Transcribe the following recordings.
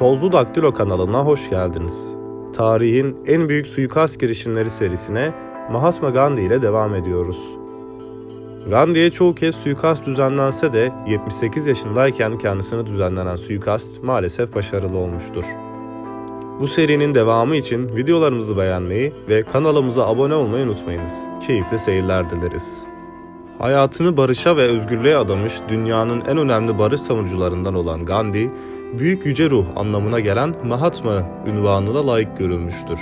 Tozlu Daktilo kanalına hoş geldiniz. Tarihin en büyük suikast girişimleri serisine Mahatma Gandhi ile devam ediyoruz. Gandhi'ye çoğu kez suikast düzenlense de 78 yaşındayken kendisine düzenlenen suikast maalesef başarılı olmuştur. Bu serinin devamı için videolarımızı beğenmeyi ve kanalımıza abone olmayı unutmayınız. Keyifli seyirler dileriz. Hayatını barışa ve özgürlüğe adamış dünyanın en önemli barış savunucularından olan Gandhi, büyük yüce ruh anlamına gelen Mahatma ünvanına layık görülmüştür.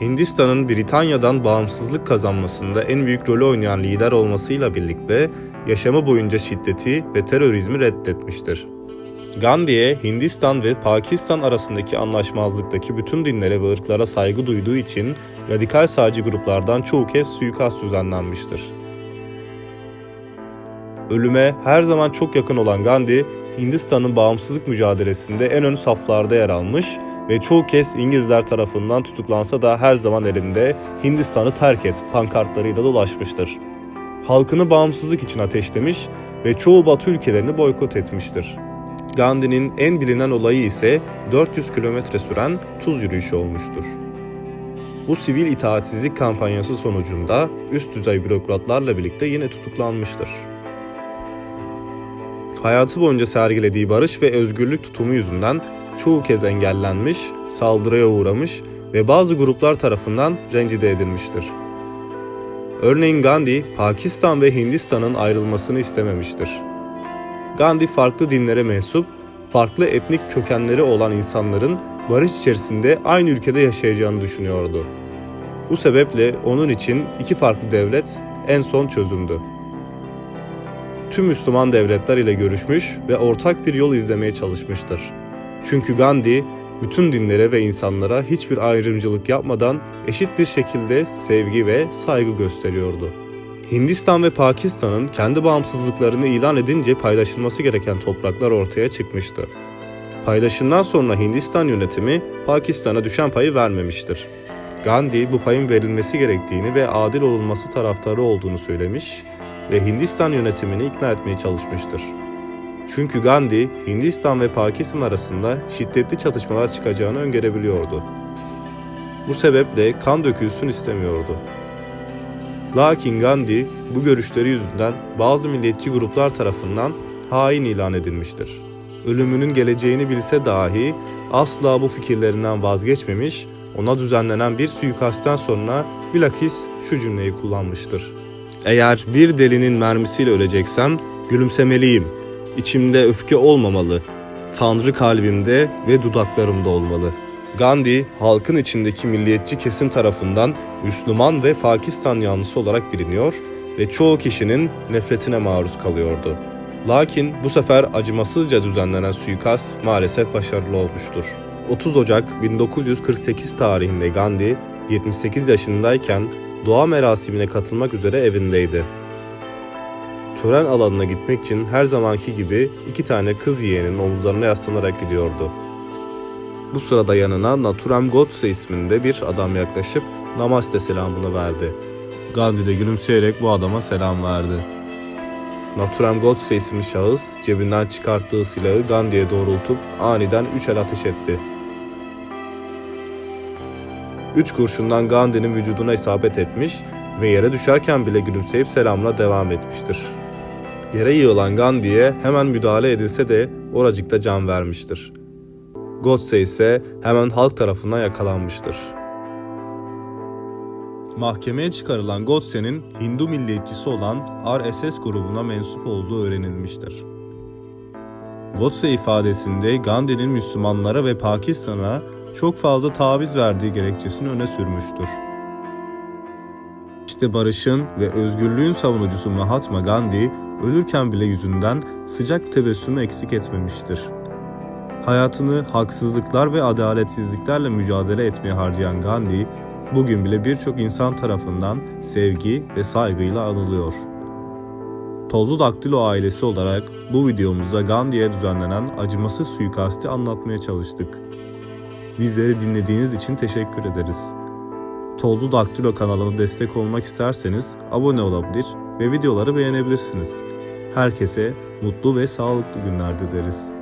Hindistan'ın Britanya'dan bağımsızlık kazanmasında en büyük rolü oynayan lider olmasıyla birlikte yaşamı boyunca şiddeti ve terörizmi reddetmiştir. Gandhi'ye Hindistan ve Pakistan arasındaki anlaşmazlıktaki bütün dinlere ve ırklara saygı duyduğu için radikal sağcı gruplardan çoğu kez suikast düzenlenmiştir. Ölüme her zaman çok yakın olan Gandhi, Hindistan'ın bağımsızlık mücadelesinde en ön saflarda yer almış ve çoğu kez İngilizler tarafından tutuklansa da her zaman elinde Hindistan'ı terk et pankartlarıyla dolaşmıştır. Halkını bağımsızlık için ateşlemiş ve çoğu batı ülkelerini boykot etmiştir. Gandhi'nin en bilinen olayı ise 400 kilometre süren tuz yürüyüşü olmuştur. Bu sivil itaatsizlik kampanyası sonucunda üst düzey bürokratlarla birlikte yine tutuklanmıştır. Hayatı boyunca sergilediği barış ve özgürlük tutumu yüzünden çoğu kez engellenmiş, saldırıya uğramış ve bazı gruplar tarafından rencide edilmiştir. Örneğin Gandhi, Pakistan ve Hindistan'ın ayrılmasını istememiştir. Gandhi farklı dinlere mensup, farklı etnik kökenleri olan insanların barış içerisinde aynı ülkede yaşayacağını düşünüyordu. Bu sebeple onun için iki farklı devlet en son çözümdü. Tüm Müslüman devletler ile görüşmüş ve ortak bir yol izlemeye çalışmıştır. Çünkü Gandhi bütün dinlere ve insanlara hiçbir ayrımcılık yapmadan eşit bir şekilde sevgi ve saygı gösteriyordu. Hindistan ve Pakistan'ın kendi bağımsızlıklarını ilan edince paylaşılması gereken topraklar ortaya çıkmıştı. Paylaşımdan sonra Hindistan yönetimi Pakistan'a düşen payı vermemiştir. Gandhi bu payın verilmesi gerektiğini ve adil olunması taraftarı olduğunu söylemiş ve Hindistan yönetimini ikna etmeye çalışmıştır. Çünkü Gandhi, Hindistan ve Pakistan arasında şiddetli çatışmalar çıkacağını öngörebiliyordu. Bu sebeple kan dökülsün istemiyordu. Lakin Gandhi bu görüşleri yüzünden bazı milliyetçi gruplar tarafından hain ilan edilmiştir. Ölümünün geleceğini bilse dahi asla bu fikirlerinden vazgeçmemiş, ona düzenlenen bir suikastten sonra bilakis şu cümleyi kullanmıştır. Eğer bir delinin mermisiyle öleceksem gülümsemeliyim. İçimde öfke olmamalı. Tanrı kalbimde ve dudaklarımda olmalı. Gandhi, halkın içindeki milliyetçi kesim tarafından Müslüman ve Pakistan yanlısı olarak biliniyor ve çoğu kişinin nefretine maruz kalıyordu. Lakin bu sefer acımasızca düzenlenen suikast maalesef başarılı olmuştur. 30 Ocak 1948 tarihinde Gandhi 78 yaşındayken dua merasimine katılmak üzere evindeydi. Tören alanına gitmek için her zamanki gibi iki tane kız yeğenin omuzlarına yaslanarak gidiyordu. Bu sırada yanına Naturam Godse isminde bir adam yaklaşıp namaste selamını verdi. Gandhi de gülümseyerek bu adama selam verdi. Naturam Godse isimli şahıs cebinden çıkarttığı silahı Gandhi'ye doğrultup aniden üç el ateş etti. Üç kurşundan Gandhi'nin vücuduna isabet etmiş ve yere düşerken bile gülümseyip selamına devam etmiştir. Yere yığılan Gandhi'ye hemen müdahale edilse de oracıkta can vermiştir. Godse ise hemen halk tarafından yakalanmıştır. Mahkemeye çıkarılan Godse'nin Hindu milliyetçisi olan RSS grubuna mensup olduğu öğrenilmiştir. Godse ifadesinde Gandhi'nin Müslümanlara ve Pakistan'a çok fazla taviz verdiği gerekçesini öne sürmüştür. İşte barışın ve özgürlüğün savunucusu Mahatma Gandhi ölürken bile yüzünden sıcak tebessümü eksik etmemiştir. Hayatını haksızlıklar ve adaletsizliklerle mücadele etmeye harcayan Gandhi, bugün bile birçok insan tarafından sevgi ve saygıyla anılıyor. Tozlu Daktilo ailesi olarak bu videomuzda Gandhi'ye düzenlenen acımasız suikasti anlatmaya çalıştık. Bizleri dinlediğiniz için teşekkür ederiz. Tozlu Daktilo kanalına destek olmak isterseniz abone olabilir ve videoları beğenebilirsiniz. Herkese mutlu ve sağlıklı günler dileriz.